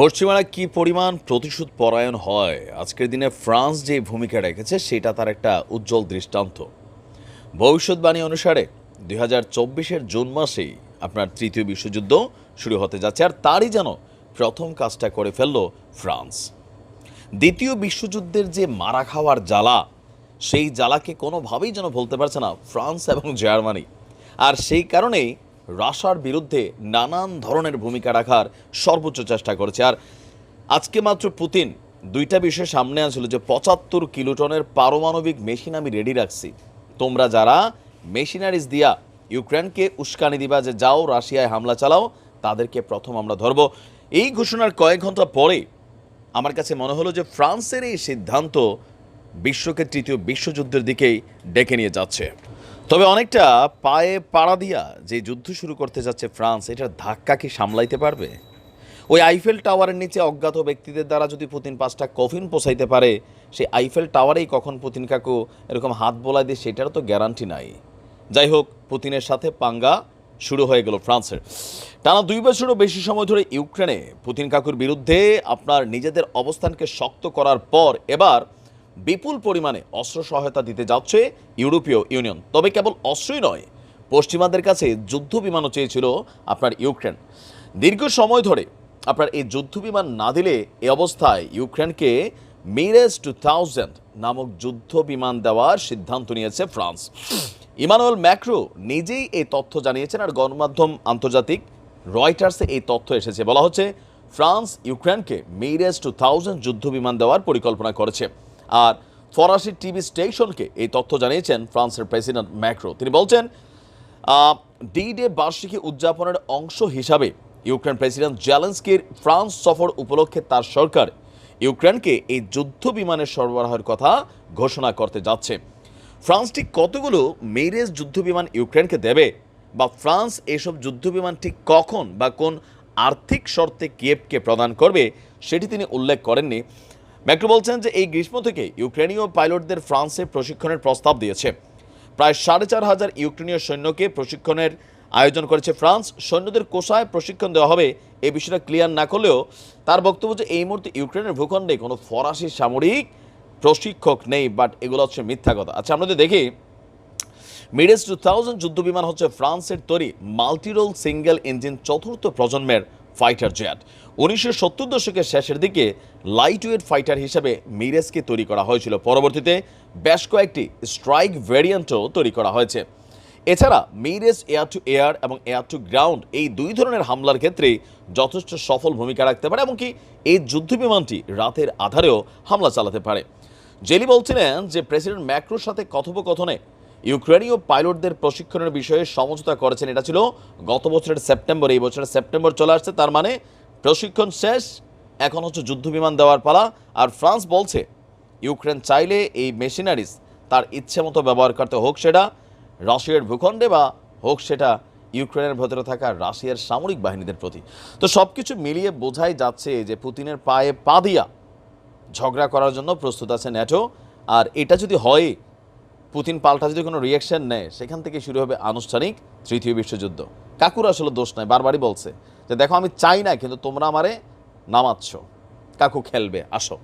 পশ্চিমারা কি পরিমাণ প্রতিশোধ পরায়ণ হয়? আজকের দিনে ফ্রান্স যে ভূমিকা রেখেছে, সেটা তার একটা উজ্জ্বল দৃষ্টান্ত। ভবিষ্যৎবাণী অনুসারে দুই হাজার চব্বিশের জুন মাসেই আপনার তৃতীয় বিশ্বযুদ্ধ শুরু হতে যাচ্ছে, আর তারই যেন প্রথম কাজটা করে ফেলল ফ্রান্স। দ্বিতীয় বিশ্বযুদ্ধের যে মারা খাওয়ার জ্বালা, সেই জ্বালাকে কোনোভাবেই যেন ভুলতে পারছে না ফ্রান্স এবং জার্মানি। আর সেই কারণেই রাশার বিরুদ্ধে নানান ধরনের ভূমিকা রাখার সর্বোচ্চ চেষ্টা করেছে। আর আজকে মাত্র পুতিন দুইটা বিষয় সামনে আসলো যে পঁচাত্তর কিলোটনের পারমাণবিক মেশিন আমি রেডি রাখছি। তোমরা যারা মেশিনারিজ দিয়া ইউক্রেনকে উস্কানি দিবা যে যাও রাশিয়ায় হামলা চালাও, তাদেরকে প্রথম আমরা ধরব। এই ঘোষণার কয়েক ঘণ্টা পরে আমার কাছে মনে হলো যে ফ্রান্সের এই সিদ্ধান্ত বিশ্বকে তৃতীয় বিশ্বযুদ্ধের দিকেই ডেকে নিয়ে যাচ্ছে। তবে অনেকটা পায়ে পাড়া দিয়া যে যুদ্ধ শুরু করতে যাচ্ছে ফ্রান্স, এটার ধাক্কা কি সামলাইতে পারবে? ওই আইফেল টাওয়ারের নিচে অজ্ঞাত ব্যক্তিদের দ্বারা যদি পুতিন পাঁচটা কফিন পোষাইতে পারে, সেই আইফেল টাওয়ারেই কখন পুতিন কাকু এরকম হাত বোলাই দিয়ে সেটারও তো গ্যারান্টি নাই। যাই হোক, পুতিনের সাথে পাঙ্গা শুরু হয়ে গেল ফ্রান্সের। টানা দুই বছরও বেশি সময় ধরে ইউক্রেনে পুতিন কাকুর বিরুদ্ধে আপনার নিজেদের অবস্থানকে শক্ত করার পর এবার বিপুল পরিমাণে অস্ত্র সহায়তা দিতে যাচ্ছে ইউরোপীয় ইউনিয়ন। তবে কেবল অস্ত্রই নয়, পশ্চিমাদের কাছে যুদ্ধ বিমানও চেয়েছিল আপনার ইউক্রেন। দীর্ঘ সময় ধরে আপনার এই যুদ্ধ বিমান না দিলে এ অবস্থায় ইউক্রেনকে মিরেজ টু থাউজেন্ড নামক যুদ্ধ বিমান দেওয়ার সিদ্ধান্ত নিয়েছে ফ্রান্স। ইমানুয়েল ম্যাক্রো নিজেই এই তথ্য জানিয়েছেন আর গণমাধ্যম আন্তর্জাতিক রয়টার্সে এই তথ্য এসেছে। বলা হচ্ছে, ফ্রান্স ইউক্রেনকে মিরেজ টু থাউজেন্ড যুদ্ধ বিমান দেওয়ার পরিকল্পনা করেছে। আর ফরাসি টিভি স্টেশনকে এই তথ্য জানিয়েছেন ফ্রান্সের প্রেসিডেন্ট ম্যাক্রো। তিনি বলছেন ডি ডে বার্ষিকী উদযাপনের অংশ হিসাবে ইউক্রেন প্রেসিডেন্ট জেলেন্সকির ফ্রান্স সফর উপলক্ষে তার সরকার ইউক্রেনকে এই যুদ্ধ বিমানের সরবরাহের কথা ঘোষণা করতে যাচ্ছে। ফ্রান্স ঠিক কতগুলো মেরেজ যুদ্ধ বিমান ইউক্রেনকে দেবে বা ফ্রান্স এসব যুদ্ধ বিমান ঠিক কখন বা কোন আর্থিক শর্তে কিয়েভকে প্রদান করবে, সেটি তিনি উল্লেখ করেননি। ম্যাক্রো বলছেন যে এই গ্রীষ্ম থেকে ইউক্রেনীয় পাইলটদের ফ্রান্সে প্রশিক্ষণের প্রস্তাব দিয়েছে। প্রায় সাড়ে চার হাজার ইউক্রেনীয় সৈন্যকে প্রশিক্ষণের আয়োজন করেছে ফ্রান্স। সৈন্যদের কোষায় প্রশিক্ষণ দেওয়া হবে। এই বিষয়টা ক্লিয়ার না করলেও তার বক্তব্য যে এই মুহূর্তে ইউক্রেনের ভূখণ্ডে কোনো ফরাসি সামরিক প্রশিক্ষক নেই, বাট এগুলো হচ্ছে মিথ্যা কথা। আচ্ছা আমরা যদি দেখি মিডেস টু থাউজেন্ড যুদ্ধ বিমান হচ্ছে ফ্রান্সের তৈরি মাল্টিরোল সিঙ্গেল ইঞ্জিন চতুর্থ প্রজন্মের ফাইটার জেট। উনিশশো সত্তর দশকের শেষের দিকে লাইট ওয়েট ফাইটার হিসেবে মিরেজকে তৈরি করা হয়েছিল। পরবর্তীতে বেশ কয়েকটি স্ট্রাইক ভ্যারিয়েন্টও তৈরি করা হয়েছে। এছাড়া মিরেজ এয়ার টু এয়ার এবং এয়ার টু গ্রাউন্ড এই দুই ধরনের হামলার ক্ষেত্রে যথেষ্ট সফল ভূমিকা রাখতে পারে এমনকি এই যুদ্ধ বিমানটি রাতের আধারেও হামলা চালাতে পারে। জেলি বলছিলেন যে প্রেসিডেন্ট ম্যাক্রোর সাথে কথোপকথনে ইউক্রেনীয় পাইলটদের প্রশিক্ষণের বিষয়ে সমঝোতা করেছেন। এটা ছিল গত বছরের সেপ্টেম্বর, এই বছরের সেপ্টেম্বর চলে আসছে। তার মানে প্রশিক্ষণ শেষ, এখন হচ্ছে যুদ্ধ বিমান দেওয়ার পালা। আর ফ্রান্স বলছে, ইউক্রেন চাইলে এই মেশিনারিজ তার ইচ্ছে মতো ব্যবহার করতে হোক, সেটা রাশিয়ার ভূখণ্ডে বা হোক, সেটা ইউক্রেনের ভেতরে থাকা রাশিয়ার সামরিক বাহিনীদের প্রতি। তো সব কিছু মিলিয়ে বোঝাই যাচ্ছে যে পুতিনের পায়ে পা দিয়া ঝগড়া করার জন্য প্রস্তুত আছে ন্যাটো। আর এটা যদি হয় পুতিন পাল্টা যদি কোনো রিয়াকশান নেয়, সেখান থেকে শুরু হবে আনুষ্ঠানিক তৃতীয় বিশ্বযুদ্ধ। কাকুর আসলে দোষ নয় বারবারই বলছে যে, দেখো, আমি চাই না, কিন্তু তোমরা আমারে নামাচ্ছ। কাকু খেলবে, আসো।